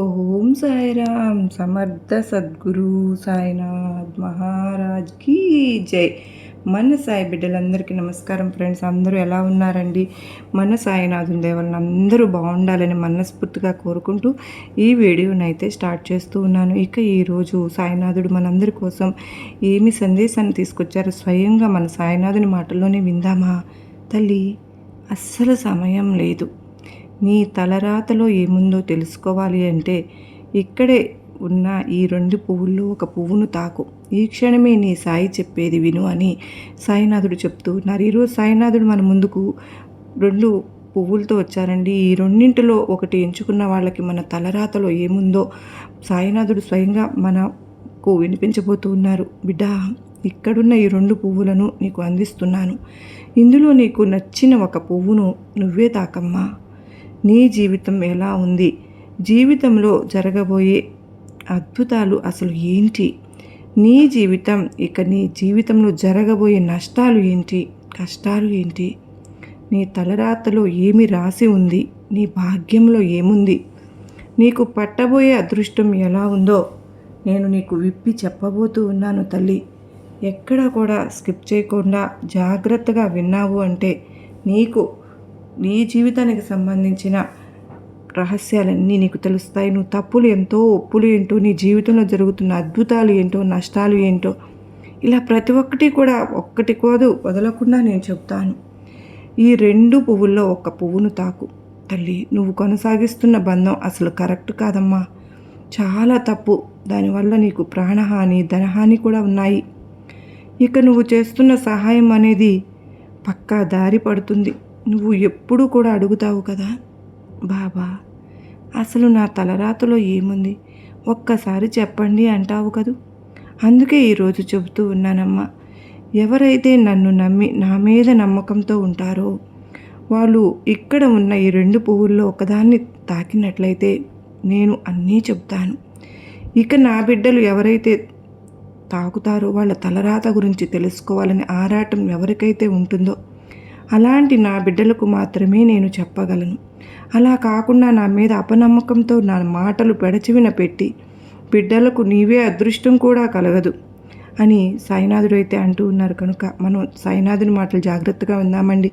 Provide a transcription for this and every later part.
ఓం సాయిరామ్ సమర్థ సద్గురు సాయినాథ్ మహారాజ్ కీ జై. మన సాయి బిడ్డలందరికీ నమస్కారం ఫ్రెండ్స్ అందరూ ఎలా ఉన్నారండి? మన సాయినాథుని దేవుళ్ళని అందరూ బాగుండాలని మనస్ఫూర్తిగా కోరుకుంటూ ఈ వీడియోని అయితే స్టార్ట్ చేస్తూ ఉన్నాను. ఇక ఈరోజు సాయినాథుడు మనందరి కోసం ఏమి సందేశాన్ని తీసుకొచ్చారో స్వయంగా మన సాయినాథుని మాటల్లోనే విందామా? తల్లి అస్సలు సమయం లేదు. నీ తలరాతలో ఏముందో తెలుసుకోవాలి అంటే ఇక్కడే ఉన్న ఈ రెండు పువ్వుల్లో ఒక పువ్వును తాకు. ఈ క్షణమే నీ సాయి చెప్పేది విను అని సాయినాథుడు చెప్తూ ఉన్నారు ఈరోజు సాయినాథుడు మన ముందుకు రెండు పువ్వులతో వచ్చారండి. ఈ రెండింటిలో ఒకటి ఎంచుకున్న వాళ్ళకి మన తలరాతలో ఏముందో సాయినాథుడు స్వయంగా మనకు వినిపించబోతూ ఉన్నారు. బిడ్డ ఇక్కడున్న ఈ రెండు పువ్వులను నీకు అందిస్తున్నాను. ఇందులో నీకు నచ్చిన ఒక పువ్వును నువ్వే తాకమ్మా. నీ జీవితం ఎలా ఉంది? జీవితంలో జరగబోయే అద్భుతాలు అసలు ఏంటి? నీ జీవితం ఇక నీ జీవితంలో జరగబోయే నష్టాలు ఏంటి? కష్టాలు ఏంటి? నీ తలరాతలో ఏమి రాసి ఉంది? నీ భాగ్యంలో ఏముంది? నీకు పట్టబోయే అదృష్టం ఎలా ఉందో నేను నీకు విప్పి చెప్పబోతూ ఉన్నాను తల్లి. ఎక్కడ కూడా స్కిప్ చేయకుండా జాగ్రత్తగా విన్నావు అంటే నీకు నీ జీవితానికి సంబంధించిన రహస్యాలన్నీ నీకు తెలుస్తాయి. నువ్వు తప్పులు ఎంతో ఒప్పులు ఏంటో నీ జీవితంలో జరుగుతున్న అద్భుతాలు ఏంటో నష్టాలు ఏంటో ఇలా ప్రతి ఒక్కటి కూడా ఒక్కటి కోదు వదలకుండా నేను చెప్తాను. ఈ రెండు పువ్వుల్లో ఒక పువ్వును తాకు. తల్లి నువ్వు కొనసాగిస్తున్న బంధం అసలు కరెక్ట్ కాదమ్మా. చాలా తప్పు. దానివల్ల నీకు ప్రాణహాని ధనహాని కూడా ఉన్నాయి. ఇక నువ్వు చేస్తున్న సహాయం అనేది పక్కా దారి పడుతుంది. నువ్వు ఎప్పుడూ కూడా అడుగుతావు కదా? బాబా అసలు నా తలరాతలో ఏముంది? ఒక్కసారి చెప్పండి అంటావు కదూ? అందుకే ఈరోజు చెబుతూ ఉన్నానమ్మా. ఎవరైతే నన్ను నమ్మి నా మీద నమ్మకంతో ఉంటారో వాళ్ళు ఇక్కడ ఉన్న ఈ రెండు పువ్వుల్లో ఒకదాన్ని తాకినట్లయితే నేను అన్నీ చెప్తాను ఇక నా బిడ్డలు ఎవరైతే తాకుతారో వాళ్ళ తలరాత గురించి తెలుసుకోవాలని ఆరాటం ఎవరికైతే ఉంటుందో అలాంటి నా బిడ్డలకు మాత్రమే నేను చెప్పగలను. అలా కాకుండా నా మీద అపనమ్మకంతో నా మాటలు పెడచివిన పెట్టి బిడ్డలకు నీవే అదృష్టం కూడా కలగదు అని సాయినాథుడు అయితే అంటూ ఉన్నారు కనుక మనం సాయినాథుని మాటలు జాగ్రత్తగా ఉందామండి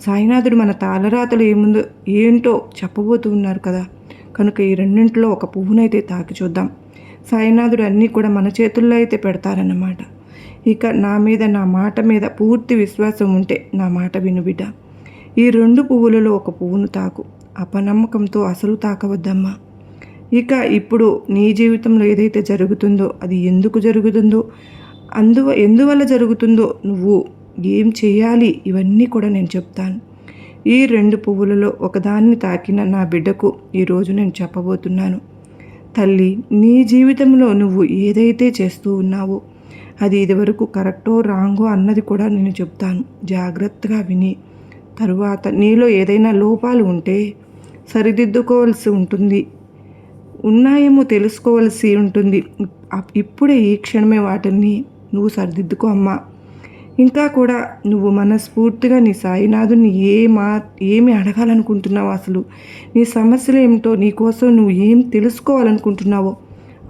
సాయినాథుడు మన తాళరాతలు ఏముందో ఏంటో చెప్పబోతూ ఉన్నారు కదా. కనుక ఈ రెండింటిలో ఒక పువ్వునైతే తాకి చూద్దాం. సాయినాథుడు అన్నీ కూడా మన చేతుల్లో అయితే పెడతారన్నమాట. ఇక నా మీద నా మాట మీద పూర్తి విశ్వాసం ఉంటే నా మాట విను బిడ్డ. ఈ రెండు పువ్వులలో ఒక పువ్వును తాకు. అపనమ్మకంతో అసలు తాకవద్దమ్మా. ఇక ఇప్పుడు నీ జీవితంలో ఏదైతే జరుగుతుందో అది ఎందుకు జరుగుతుందో అందువ ఎందువల్ల జరుగుతుందో నువ్వు ఏం చేయాలి ఇవన్నీ కూడా నేను చెప్తాను. ఈ రెండు పువ్వులలో ఒకదాన్ని తాకిన నా బిడ్డకు ఈరోజు నేను చెప్పబోతున్నాను. తల్లి నీ జీవితంలో నువ్వు ఏదైతే చేస్తూ ఉన్నావో అది ఇదివరకు కరెక్టో రాంగో అన్నది కూడా నేను చెప్తాను. జాగ్రత్తగా విని. తరువాత నీలో ఏదైనా లోపాలు ఉంటే సరిదిద్దుకోవాల్సి ఉంటుంది. ఉన్నాయేమో తెలుసుకోవాల్సి ఉంటుంది. ఇప్పుడే ఈ క్షణమే వాటిని నువ్వు సరిదిద్దుకో అమ్మా. ఇంకా కూడా నువ్వు మనస్ఫూర్తిగా నీ సాయినాథుని ఏ మా ఏమి అడగాలనుకుంటున్నావు అసలు? నీ సమస్యలు ఏమిటో నీ కోసం నువ్వు ఏం తెలుసుకోవాలనుకుంటున్నావో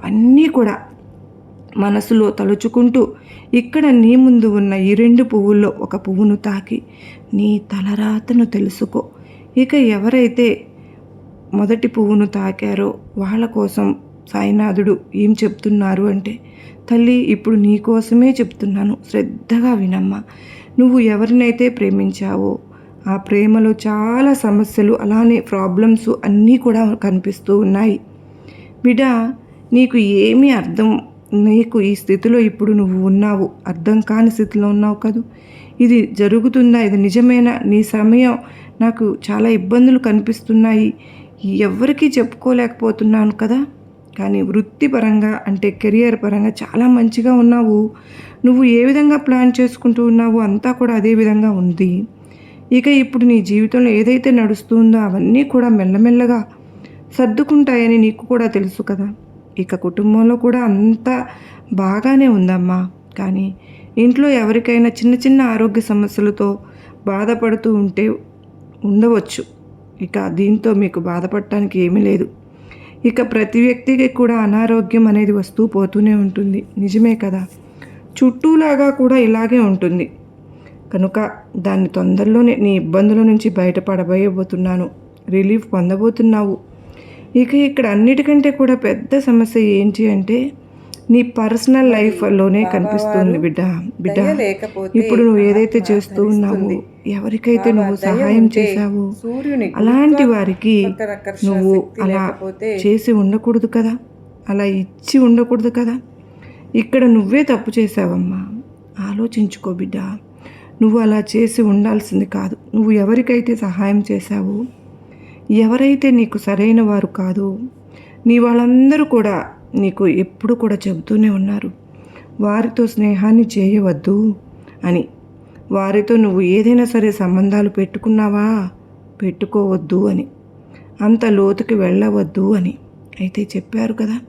అన్నీ కూడా మనసులో తలుచుకుంటూ ఇక్కడ నీ ముందు ఉన్న ఈ రెండు పువ్వుల్లో ఒక పువ్వును తాకి నీ తలరాతను తెలుసుకో. ఇక ఎవరైతే మొదటి పువ్వును తాకారో వాళ్ళ కోసం సాయినాథుడు ఏం చెప్తున్నారు అంటే తల్లి ఇప్పుడు నీ కోసమే చెప్తున్నాను. శ్రద్ధగా వినమ్మా. నువ్వు ఎవరినైతే ప్రేమించావో ఆ ప్రేమలో చాలా సమస్యలు అలానే ప్రాబ్లమ్స్ అన్నీ కూడా కనిపిస్తూ ఉన్నాయి. బిడ్డ నీకు ఏమీ అర్థం నీకు ఈ స్థితిలో ఇప్పుడు నువ్వు ఉన్నావు. అర్థం కాని స్థితిలో ఉన్నావు కదూ? ఇది జరుగుతుందా? ఇది నిజమేనా? నీ సమయం నాకు చాలా ఇబ్బందులు కనిపిస్తున్నాయి. ఎవరికీ చెప్పుకోలేకపోతున్నాను కదా? కానీ వృత్తిపరంగా అంటే కెరియర్ పరంగా చాలా మంచిగా ఉన్నావు. నువ్వు ఏ విధంగా ప్లాన్ చేసుకుంటూ ఉన్నావు అంతా కూడా అదే విధంగా ఉంది. ఇక ఇప్పుడు నీ జీవితంలో ఏదైతే నడుస్తుందో అవన్నీ కూడా మెల్లమెల్లగా సర్దుకుంటాయని నీకు కూడా తెలుసు కదా? ఇక కుటుంబంలో కూడా అంత బాగానే ఉందమ్మా. కానీ ఇంట్లో ఎవరికైనా చిన్న చిన్న ఆరోగ్య సమస్యలతో బాధపడుతూ ఉంటే ఉండవచ్చు. ఇక దీంతో మీకు బాధపడటానికి ఏమీ లేదు. ఇక ప్రతి వ్యక్తికి కూడా అనారోగ్యం అనేది వస్తూ పోతూనే ఉంటుంది. నిజమే కదా? చుట్టూలాగా కూడా ఇలాగే ఉంటుంది. కనుక దాన్ని తొందరలోనే నీ ఇబ్బందుల నుంచి బయటపడబోయబోతున్నాను రిలీఫ్ పొందబోతున్నావు. ఇక ఇక్కడ అన్నిటికంటే కూడా పెద్ద సమస్య ఏంటి అంటే నీ పర్సనల్ లైఫ్లోనే కనిపిస్తుంది బిడ్డ బిడ్డ. ఇప్పుడు నువ్వు ఏదైతే చేస్తూ ఉన్నావో ఎవరికైతే నువ్వు సహాయం చేశావో అలాంటి వారికి నువ్వు అలా చేసి ఉండకూడదు కదా. అలా ఇచ్చి ఉండకూడదు కదా. ఇక్కడ నువ్వే తప్పు చేసావమ్మా ఆలోచించుకో బిడ్డ. నువ్వు అలా చేసి ఉండాల్సింది కాదు. నువ్వు ఎవరికైతే సహాయం చేశావో ఎవరైతే నీకు సరైన వారు కాదో నీ వాళ్ళందరూ కూడా నీకు ఎప్పుడు కూడా చెబుతూనే ఉన్నారు. వారితో స్నేహాన్ని చేయవద్దు అని. వారితో నువ్వు ఏదైనా సరే సంబంధాలు పెట్టుకున్నావా? పెట్టుకోవద్దు అని. అంత లోతుకి వెళ్ళవద్దు అని అయితే చెప్పారు కదా.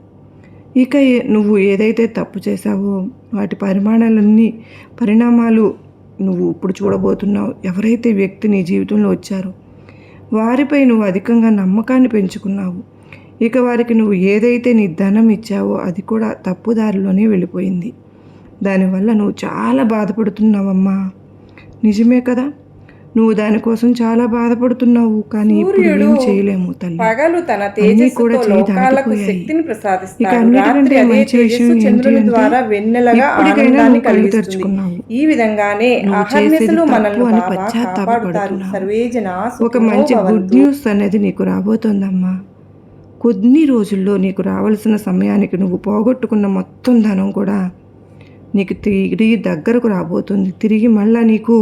ఇక నువ్వు ఏదైతే తప్పు చేశావో వాటి పరిమాణాలన్నీ పరిణామాలు నువ్వు ఇప్పుడు చూడబోతున్నావు. ఎవరైతే వ్యక్తి నీ జీవితంలో వచ్చారో వారిపై నువ్వు అధికంగా నమ్మకాన్ని పెంచుకున్నావు. ఇక వారికి నువ్వు ఏదైతే నీ ధనం ఇచ్చావో అది కూడా తప్పుదారిలోనే వెళ్ళిపోయింది. దానివల్ల నువ్వు చాలా బాధపడుతున్నావమ్మా. నిజమే కదా? నువ్వు దానికోసం చాలా బాధపడుతున్నావు కానీ ఇప్పుడు ఏం చేయలేము తల్లి. పగలు తన తేజస్సుతో కూడా లోకాలకు. శక్తిని ప్రసాదిస్తాడు. రాత్రి అదే తేజస్సు చంద్రుని ద్వారా వెన్నెలగా ఆనందాన్ని. ఈ విధంగానే అహర్నిశలు మనల్ని బాబా కాపాడుతారు. ఒక మంచి గుడ్ న్యూస్ అనేది నీకు రాబోతోందమ్మా. కొన్ని రోజుల్లో నీకు రావాల్సిన సమయానికి నువ్వు పోగొట్టుకున్న మొత్తం ధనం కూడా నీకు తిరిగి దగ్గరకు రాబోతుంది. తిరిగి మళ్ళా నీకు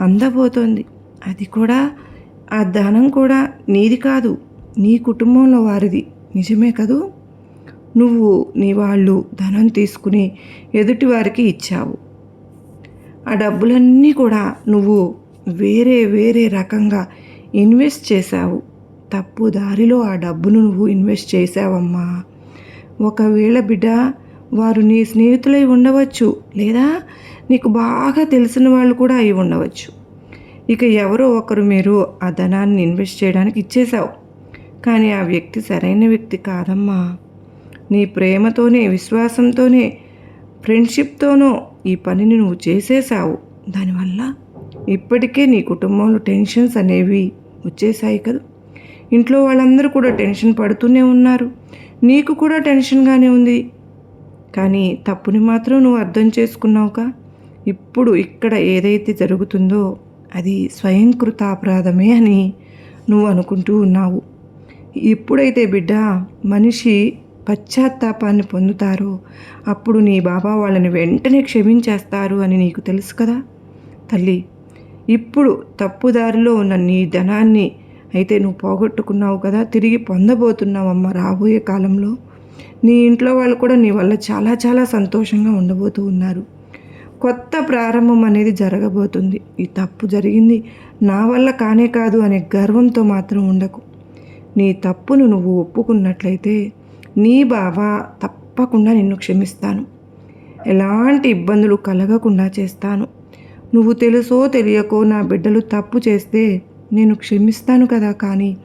అందబోతోంది. అది కూడా ఆ ధనం కూడా నీది కాదు నీ కుటుంబంలో వారిది. నిజమే కదూ? నువ్వు నీ వాళ్ళు ధనం తీసుకుని ఎదుటి వారికి ఇచ్చావు. ఆ డబ్బులన్నీ కూడా నువ్వు వేరే వేరే రకంగా ఇన్వెస్ట్ చేశావు. తప్పు దారిలో ఆ డబ్బును నువ్వు ఇన్వెస్ట్ చేసావమ్మా ఒకవేళ బిడ్డ వారు నీ స్నేహితులై ఉండవచ్చు లేదా నీకు బాగా తెలిసిన వాళ్ళు కూడా అయి ఉండవచ్చు. ఇక ఎవరో ఒకరు మీరు ఆ ధనాన్ని ఇన్వెస్ట్ చేయడానికి ఇచ్చేశావు. కానీ ఆ వ్యక్తి సరైన వ్యక్తి కాదమ్మా. నీ ప్రేమతోనే విశ్వాసంతోనే ఫ్రెండ్షిప్తోనో ఈ పనిని నువ్వు చేసేసావు దానివల్ల ఇప్పటికే నీ కుటుంబంలో టెన్షన్స్ అనేవి వచ్చేసాయి కదా. ఇంట్లో వాళ్ళందరూ కూడా టెన్షన్ పడుతూనే ఉన్నారు. నీకు కూడా టెన్షన్గానే ఉంది. కానీ తప్పుని మాత్రం నువ్వు అర్థం చేసుకున్నావుగా. ఇప్పుడు ఇక్కడ ఏదైతే జరుగుతుందో అది స్వయంకృత అపరాధమే అని నువ్వు అనుకుంటూ ఉన్నావు. ఎప్పుడైతే బిడ్డ మనిషి పశ్చాత్తాపాన్ని పొందుతారో అప్పుడు నీ బాబా వాళ్ళని వెంటనే క్షమించేస్తారు అని నీకు తెలుసు కదా? తల్లి ఇప్పుడు తప్పుదారిలో ఉన్న నీ ధనాన్ని అయితే నువ్వు పోగొట్టుకున్నావు కదా? తిరిగి పొందబోతున్నావమ్మ రాబోయే కాలంలో. నీ ఇంట్లో వాళ్ళు కూడా నీ వల్ల చాలా చాలా సంతోషంగా ఉండబోతూ ఉన్నారు. కొత్త ప్రారంభం అనేది జరగబోతుంది. ఈ తప్పు జరిగింది నా వల్ల కానే కాదు అనే గర్వంతో మాత్రం ఉండకు. నీ తప్పును నువ్వు ఒప్పుకున్నట్లయితే నీ బాబా తప్పకుండా నిన్ను క్షమిస్తాను. ఎలాంటి ఇబ్బందులు కలగకుండా చేస్తాను. నువ్వు తెలుసో తెలియకో నా బిడ్డలు తప్పు చేస్తే నేను క్షమిస్తాను కదా కానీ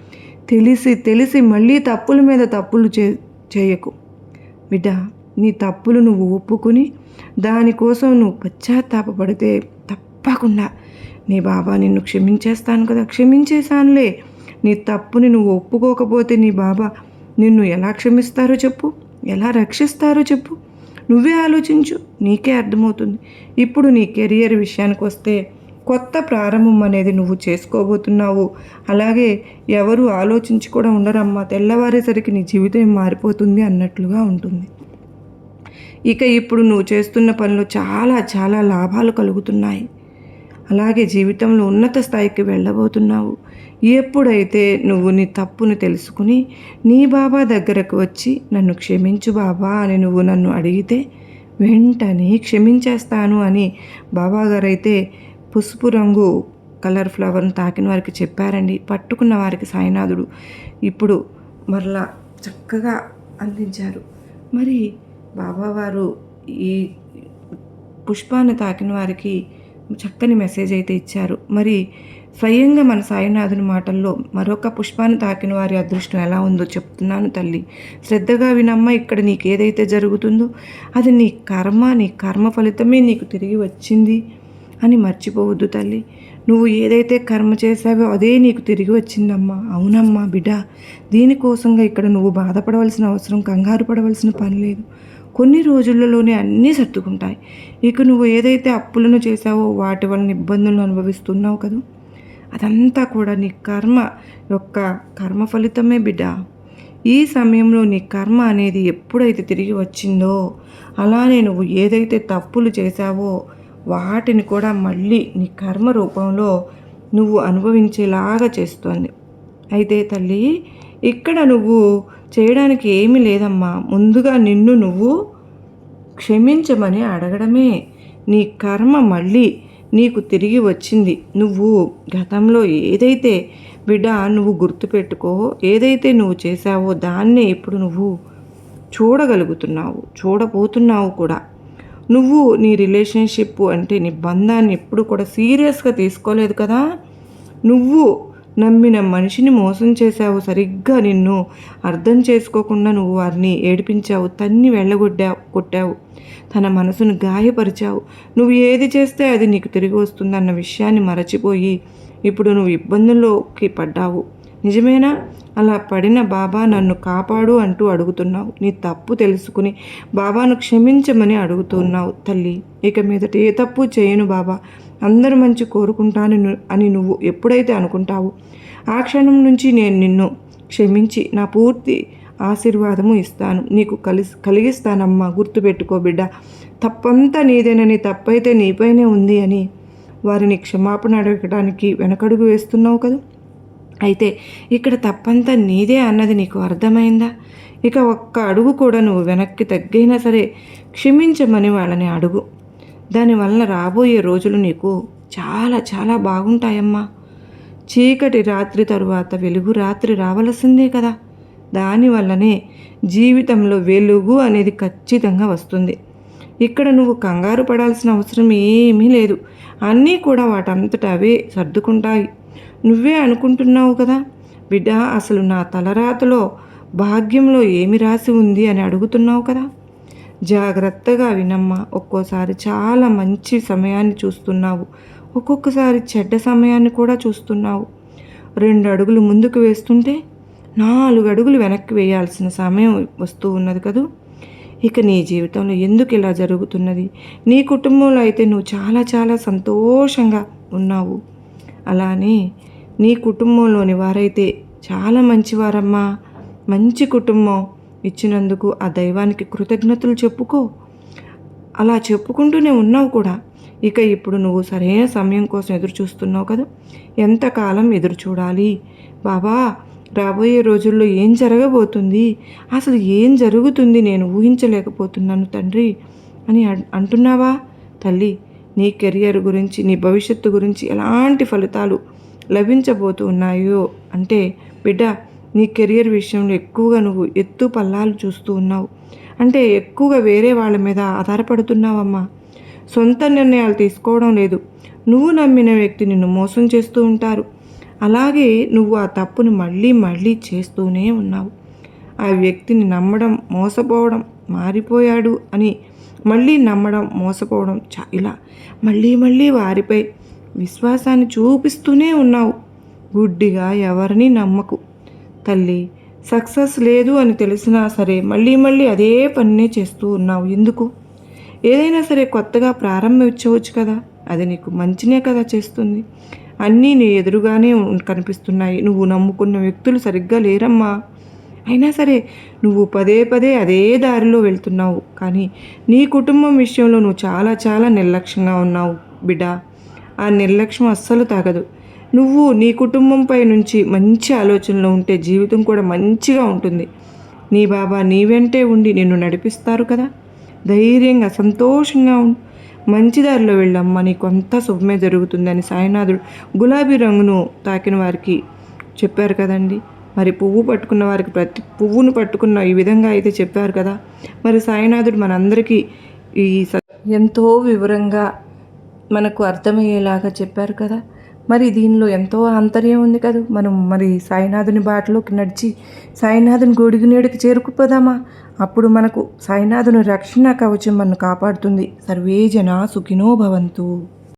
తెలిసి తెలిసి మళ్ళీ తప్పుల మీద తప్పులు చే చేయకు. బిడ్డ నీ తప్పులు నువ్వు ఒప్పుకుని దానికోసం నువ్వు పశ్చాత్తాపడితే తప్పకుండా. నీ బాబా నిన్ను క్షమించేస్తాను కదా? క్షమించేశానులే. నీ తప్పుని నువ్వు ఒప్పుకోకపోతే నీ బాబా నిన్ను ఎలా క్షమిస్తారో చెప్పు. ఎలా రక్షిస్తారో చెప్పు. నువ్వే ఆలోచించు. నీకే అర్థమవుతుంది. ఇప్పుడు నీ కెరియర్ విషయానికి వస్తే కొత్త ప్రారంభం అనేది నువ్వు చేసుకోబోతున్నావు. అలాగే ఎవరు ఆలోచించి కూడా ఉండరమ్మా. తెల్లవారేసరికి నీ జీవితం మారిపోతుంది అన్నట్లుగా ఉంటుంది. ఇక ఇప్పుడు నువ్వు చేస్తున్న పనిలో చాలా చాలా లాభాలు కలుగుతున్నాయి. అలాగే జీవితంలో ఉన్నత స్థాయికి వెళ్ళబోతున్నావు. ఎప్పుడైతే నువ్వు నీ తప్పును తెలుసుకుని నీ బాబా దగ్గరకు వచ్చి నన్ను క్షమించు బాబా అని నువ్వు నన్ను అడిగితే వెంటనే క్షమించేస్తాను అని బాబాగారైతే పసుపు రంగు కలర్ ఫ్లవర్ను తాకిన వారికి చెప్పారండి. పట్టుకున్న వారికి సాయినాథుడు ఇప్పుడు మరలా చక్కగా అందించారు. మరి బాబావారు ఈ పుష్పాన్ని తాకిన వారికి చక్కని మెసేజ్ అయితే ఇచ్చారు. మరి స్వయంగా మన సాయినాథుని మాటల్లో మరొక పుష్పాన్ని తాకిన వారి అదృష్టం ఎలా ఉందో చెప్తున్నాను తల్లి. శ్రద్ధగా వినమ్మ ఇక్కడ నీకు ఏదైతే జరుగుతుందో అది నీ కర్మ నీ కర్మ ఫలితమే నీకు తిరిగి వచ్చింది అని మర్చిపోవద్దు తల్లి. నువ్వు ఏదైతే కర్మ చేశావో అదే నీకు తిరిగి వచ్చిందమ్మా. అవునమ్మా బిడ్డ దీనికోసంగా ఇక్కడ నువ్వు బాధపడవలసిన అవసరం కంగారు పడవలసిన పని లేదు. కొన్ని రోజులలోనే అన్నీ సర్దుకుంటాయి. ఇక నువ్వు ఏదైతే అప్పులను చేశావో వాటి వలన ఇబ్బందులను అనుభవిస్తున్నావు కదా? అదంతా కూడా నీ కర్మ యొక్క కర్మ ఫలితమే బిడ్డ. ఈ సమయంలో నీ కర్మ అనేది ఎప్పుడైతే తిరిగి వచ్చిందో అలానే నువ్వు ఏదైతే తప్పులు చేశావో వాటిని కూడా మళ్ళీ నీ కర్మ రూపంలో నువ్వు అనుభవించేలాగా చేస్తోంది. అయితే తల్లి ఇక్కడ నువ్వు చేయడానికి ఏమీ లేదమ్మా. ముందుగా నిన్ను నువ్వు క్షమించమని అడగడమే. నీ కర్మ మళ్ళీ నీకు తిరిగి వచ్చింది. నువ్వు గతంలో ఏదైతే బిడ్డ నువ్వు గుర్తుపెట్టుకో ఏదైతే నువ్వు చేశావో దాన్నే ఇప్పుడు నువ్వు చూడగలుగుతున్నావు చూడబోతున్నావు కూడా. నువ్వు నీ రిలేషన్షిప్ అంటే నీ బంధాన్ని ఎప్పుడు కూడా సీరియస్గా తీసుకోలేదు కదా? నువ్వు నమ్మిన మనిషిని మోసం చేశావు సరిగ్గా నిన్ను. అర్థం చేసుకోకుండా నువ్వు వారిని ఏడిపించావు తన్ని వెళ్ళగొట్టావు కొట్టావు. తన మనసును గాయపరిచావు. నువ్వు ఏది చేస్తే అది నీకు తిరిగి వస్తుందన్న విషయాన్ని మరచిపోయి ఇప్పుడు నువ్వు ఇబ్బందుల్లోకి పడ్డావు. నిజమేనా? అలా పడిన బాబా నన్ను కాపాడు అంటూ అడుగుతున్నావు. నీ తప్పు తెలుసుకుని బాబాను క్షమించమని అడుగుతున్నావు తల్లి. ఇక మీదట ఏ తప్పు చేయను బాబా. అందరు మంచి కోరుకుంటాను అని నువ్వు ఎప్పుడైతే అనుకుంటావో ఆ క్షణం నుంచి నేను నిన్ను క్షమించి నా పూర్తి ఆశీర్వాదము ఇస్తాను. నీకు కలిసి కలిగిస్తానమ్మా గుర్తుపెట్టుకో బిడ్డ. తప్పంతా నీదేనని తప్పైతే నీపైనే ఉంది అని వారిని క్షమాపణ అడగడానికి వెనకడుగు వేస్తున్నావు కదా. అయితే ఇక్కడ తప్పంతా నీదే అన్నది నీకు అర్థమైందా? ఇక ఒక్క అడుగు కూడా నువ్వు వెనక్కి తగ్గైనా సరే క్షమించమని వాళ్ళని అడుగు. దానివలన రాబోయే రోజులు నీకు చాలా చాలా బాగుంటాయమ్మా. చీకటి రాత్రి తరువాత వెలుగు రాత్రి రావలసిందే కదా. దానివల్లనే జీవితంలో వెలుగు అనేది ఖచ్చితంగా వస్తుంది. ఇక్కడ నువ్వు కంగారు పడాల్సిన అవసరం ఏమీ లేదు. అన్నీ కూడా వాటంతట అవే సర్దుకుంటాయి. నువ్వే అనుకుంటున్నావు కదా. బిడ్డ అసలు నా తలరాతలో భాగ్యంలో ఏమి రాసి ఉంది అని అడుగుతున్నావు కదా. జాగ్రత్తగా వినమ్మా. ఒక్కోసారి చాలా మంచి సమయాన్ని చూస్తున్నావు. ఒక్కొక్కసారి చెడ్డ సమయాన్ని కూడా చూస్తున్నావు. రెండు అడుగులు ముందుకు వేస్తుంటే నాలుగు అడుగులు వెనక్కి వేయాల్సిన సమయం వస్తూ ఉన్నది కదూ? ఇక నీ జీవితంలో ఎందుకు ఇలా జరుగుతున్నది? నీ కుటుంబంలో అయితే నువ్వు చాలా చాలా సంతోషంగా ఉన్నావు. అలానే నీ కుటుంబంలోని వారైతే చాలా మంచివారమ్మా. మంచి కుటుంబం. ఇచ్చినందుకు ఆ దైవానికి కృతజ్ఞతలు చెప్పుకో. అలా చెప్పుకుంటూనే ఉన్నావు కూడా. ఇక ఇప్పుడు నువ్వు సరైన సమయం కోసం ఎదురు చూస్తున్నావు కదా ఎంతకాలం ఎదురు చూడాలి? బాబా రాబోయే రోజుల్లో ఏం జరగబోతుంది? అసలు ఏం జరుగుతుంది? నేను ఊహించలేకపోతున్నాను తండ్రి. అని అంటున్నావా? తల్లి నీ కెరియర్ గురించి నీ భవిష్యత్తు గురించి ఎలాంటి ఫలితాలు లభించబోతూ ఉన్నాయో అంటే బిడ్డ నీ కెరియర్ విషయంలో ఎక్కువగా నువ్వు ఎత్తు పల్లాలు చూస్తూ ఉన్నావు. అంటే ఎక్కువగా వేరే వాళ్ళ మీద ఆధారపడుతున్నావమ్మా. సొంత నిర్ణయాలు తీసుకోవడం లేదు. నువ్వు నమ్మిన వ్యక్తి నిన్ను మోసం చేస్తూ ఉంటారు. అలాగే నువ్వు ఆ తప్పును మళ్ళీ మళ్ళీ చేస్తూనే ఉన్నావు. ఆ వ్యక్తిని నమ్మడం మోసపోవడం మారిపోయాడు అని మళ్ళీ నమ్మడం మోసపోవడం చా ఇలా మళ్ళీ మళ్ళీ వారిపై విశ్వాసాన్ని చూపిస్తూనే ఉన్నావు. గుడ్డిగా ఎవరిని నమ్మకు. తల్లి సక్సెస్ లేదు అని తెలిసినా సరే మళ్ళీ మళ్ళీ అదే పనినే చేస్తూ ఉన్నావు. ఎందుకు? ఏదైనా సరే కొత్తగా ప్రారంభించవచ్చు కదా. అది నీకు మంచినే కదా చేస్తుంది. అన్నీ నీ ఎదురుగానే కనిపిస్తున్నాయి. నువ్వు నమ్ముకున్న వ్యక్తులు సరిగ్గా లేరమ్మా. అయినా సరే నువ్వు పదే పదే అదే దారిలో వెళ్తున్నావు. కానీ నీ కుటుంబం విషయంలో నువ్వు చాలా చాలా నిర్లక్ష్యంగా ఉన్నావు బిడ్డ. ఆ నిర్లక్ష్యం అస్సలు తాగదు. నువ్వు నీ కుటుంబంపై నుంచి మంచి ఆలోచనలో ఉంటే జీవితం కూడా మంచిగా ఉంటుంది. నీ బాబా నీ వెంటే ఉండి నిన్ను నడిపిస్తారు కదా. ధైర్యంగా సంతోషంగా ఉండు. మంచి దారిలో వెళ్ళమ్మా నీకు అంతా శుభమే జరుగుతుందని సాయినాథుడు గులాబీ రంగును తాకిన వారికి చెప్పారు కదండి. మరి పువ్వు పట్టుకున్న వారికి ప్రతి పువ్వును పట్టుకున్న ఈ విధంగా అయితే చెప్పారు కదా. మరి సాయినాథుడు మనందరికీ ఈ స- ఎంతో వివరంగా మనకు అర్థమయ్యేలాగా చెప్పారు కదా. మరి దీనిలో ఎంతో ఆంతర్యం ఉంది కదా. మనం మరి సాయినాథుని బాటలోకి నడిచి సాయినాథుని గొడుగు నీడకి చేరుకుపోదామా? అప్పుడు మనకు సాయినాథుని రక్షణ కవచం మనను కాపాడుతుంది. సర్వే జన సుఖినో భవంతు.